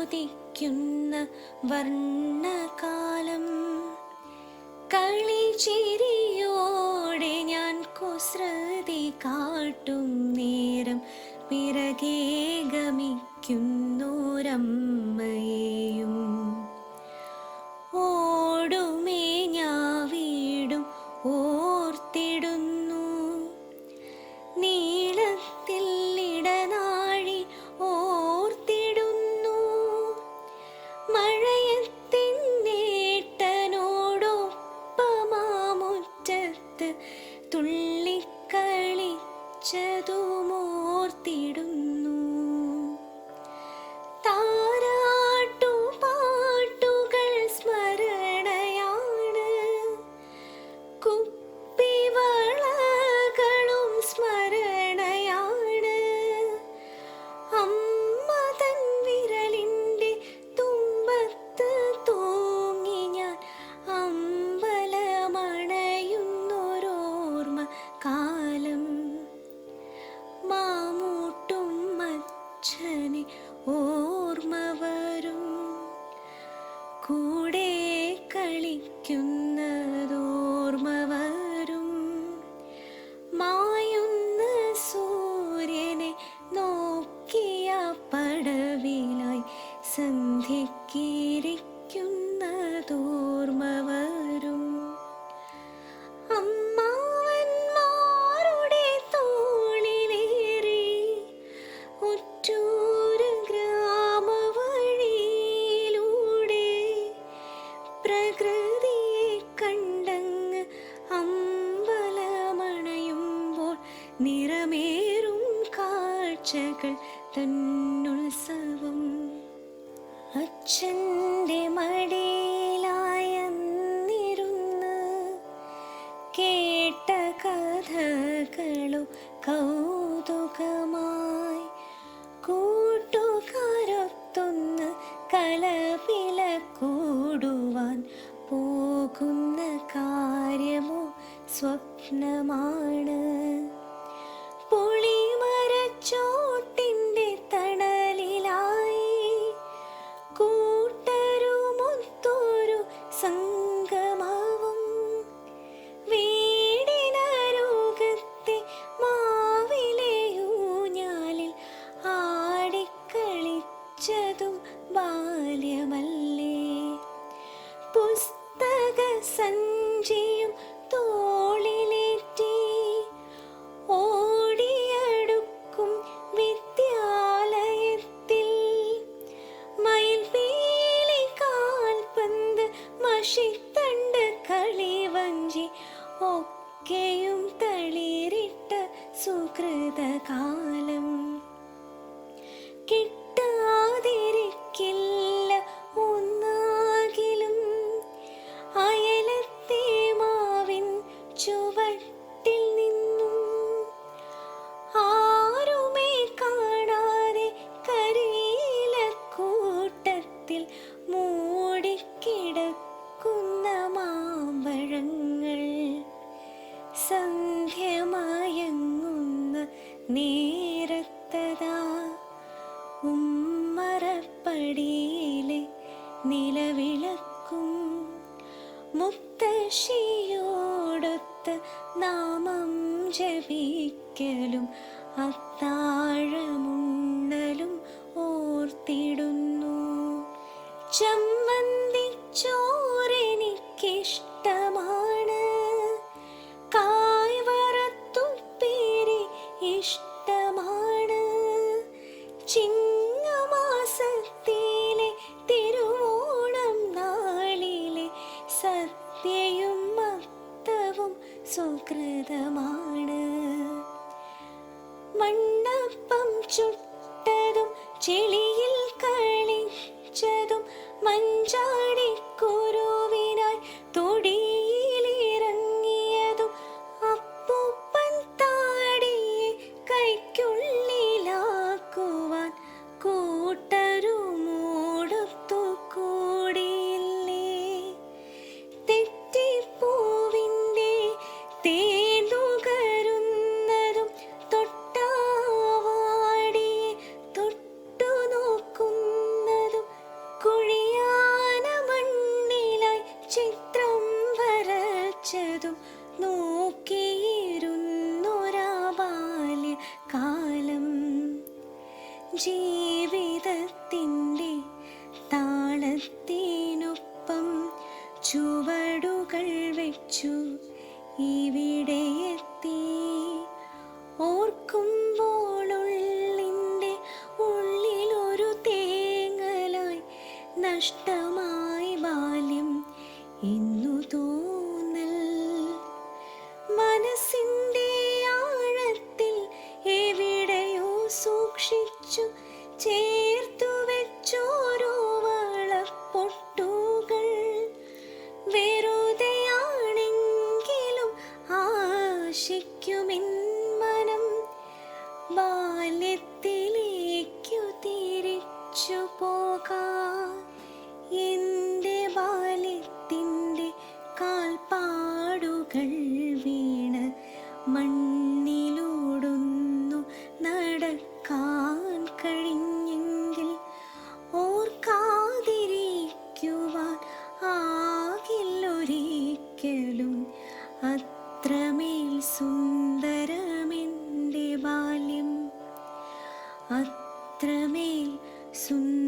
കളിക്കുന്ന വർണകാലം. കളി ചിരിയോടെ ഞാൻ കുസൃതി കാട്ടും നേരം പിറകെ ഗമിക്കുന്നോരമ്മയെയും തുള്ളിക്കളിച്ചതുമോർത്തിടുന്നു കളിക്കുന്നതോർമ്മ പടവിലായി സന്ധ്യക്കിരിക്കുന്നതോർമ്മ തന്നുത്സവം അച്ഛന്റെ മടിയിലായെന്നിരുന്ന് കേട്ട കഥകളോ കൗതുകമായി മഷിത്തണ്ട് കളിവഞ്ചി ഒക്കെയും തളിരിട്ട സുഹൃതകാലം ഉമ്മറപ്പടിയിലെ നിലവിളക്കും മുത്തശ്ശിയോടൊത്ത് നാമം ജപിക്കലും അത്താഴമുണ്ണലും ഓർത്തിടുന്നു. ചമ്മന്തി ചോറെനിക്കിഷ്ടമാണ് കായ് വറത്തുപ്പേരി ഇഷ്ടമാണ്. സുഹൃതമാണ് മണ്ണപ്പം ചുട്ടതും ചെളിയിൽ കളിച്ചതും മഞ്ചാടിക്കുരുവിനായി സ്വപ്നത്തിനൊപ്പം ചുവടുകൾ വെച്ചു ഇവിടെ എത്തി. ഓർക്കുമ്പോളുള്ളിന്റെ ഉള്ളിലൊരു തേങ്ങലായി നഷ്ടമായി മണ്ണിലൂടൊന്നു നടക്കാൻ കഴിഞ്ഞെങ്കിൽ ഓർക്കാതിരിക്കുവാൻ ആകില്ലൊരിക്കലും അത്രമേൽ സുന്ദരമെന്റെ ബാല്യം അത്രമേൽ സുന്ദര